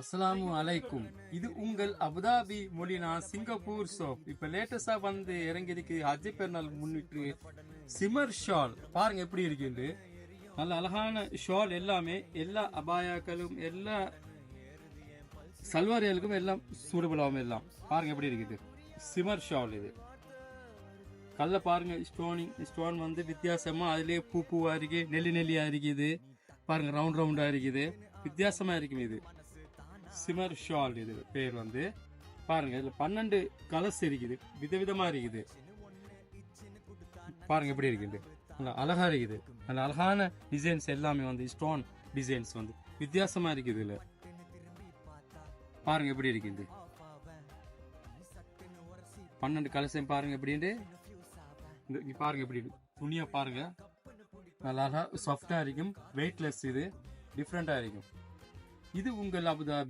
அஸ்ஸலாமு அலைக்கும். இது உங்கள் அபுதாபி மொழினா சிங்கப்பூர் சோப் இப்ப லேட்டஸ்டா வந்து இறங்கியிருக்கு அஜய் பெருநாள் முன்னிட்டு சிமர் ஷால். பாருங்க எப்படி இருக்குது நல்ல அழகான ஷால் எல்லாமே எல்லா அபாயாக்களும் எல்லா சல்வாரிகளுக்கும் எல்லாம் சூடபிள் எல்லாம். பாருங்க எப்படி இருக்குது சிமர் ஷால் இது. கல்ல பாருங்க ஸ்டோனிங் ஸ்டோன் வந்து வித்தியாசமா அதுலயே பூ பூவா இருக்கு நெல்லி நெல்லியா இருக்குது. பாருங்க ரவுண்ட் ரவுண்டா இருக்குது. வித்தியாசமா இருக்கும் இது. சிமர் ஷால் இது பேர் வந்து. பாருங்க இதுல பன்னெண்டு கலர்ஸ் இருக்குது. விதவிதமா இருக்குது. பாருங்க எப்படி இருக்குது. நல்லா அழகா இருக்குது. அந்த அழகான டிசைன்ஸ் எல்லாமே வந்து ஸ்டோன் டிசைன்ஸ் வந்து. வித்தியாசமா இருக்குது இதுல. பாருங்க எப்படி இருக்குது. பன்னெண்டு கலர்ஸையும் பாருங்க எப்படின்ட்டு இங்க பாருங்க எப்படி துணியா துணியை பாருங்க. நல்லா சாஃப்டா இருக்கும். வெயிட்லெஸ் இது. டிஃப்ரெண்டா இருக்கும். இது உங்கள் அபுதாபி